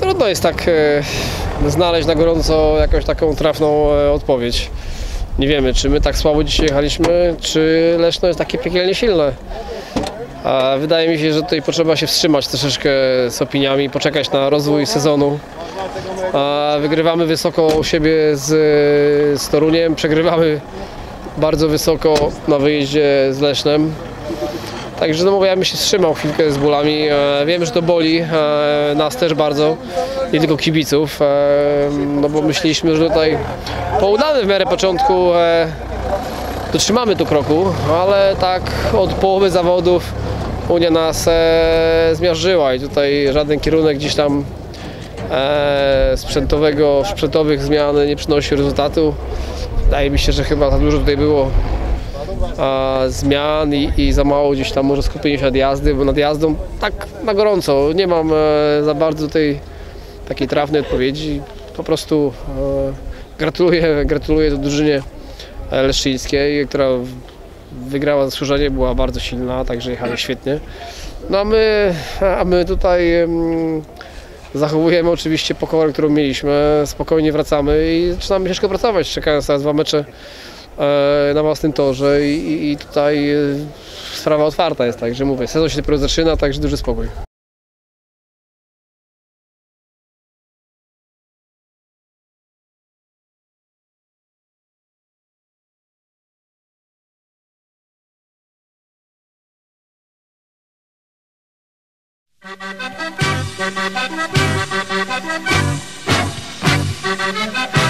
trudno jest tak e, znaleźć na gorąco jakąś taką trafną e, odpowiedź. Nie wiemy, czy my tak słabo dzisiaj jechaliśmy, czy Leszno jest takie piekielnie silne. A wydaje mi się, że tutaj potrzeba się wstrzymać troszeczkę z opiniami, poczekać na rozwój sezonu. A wygrywamy wysoko u siebie z, z Toruniem, przegrywamy bardzo wysoko na wyjeździe z Lesznem. Także no mówię, ja bym się wstrzymał chwilkę z bólami. E, Wiem, że to boli e, nas też bardzo, nie tylko kibiców, e, no bo myśleliśmy, że tutaj po udanym w miarę początku dotrzymamy tu kroku, ale tak od połowy zawodów Unia nas e, zmiażdżyła i tutaj żaden kierunek gdzieś tam sprzętowego, sprzętowych zmian nie przynosi rezultatu. Wydaje mi się, że chyba za dużo tutaj było zmian i, i za mało gdzieś tam może skupienia się nad jazdy, nad jazdą tak na gorąco nie mam e, za bardzo tej takiej trafnej odpowiedzi. Po prostu e, gratuluję, gratuluję drużynie e, leszczyńskiej, która wygrała zasłużenie, była bardzo silna, także jechali świetnie. No a my, a my tutaj em, zachowujemy oczywiście pokorę, którą mieliśmy, spokojnie wracamy i zaczynamy ciężko pracować, czekając na dwa mecze na własnym torze i, i- i tutaj e, sprawa otwarta jest, także mówię, sezon się dopiero zaczyna, także duży spokój. Thank you.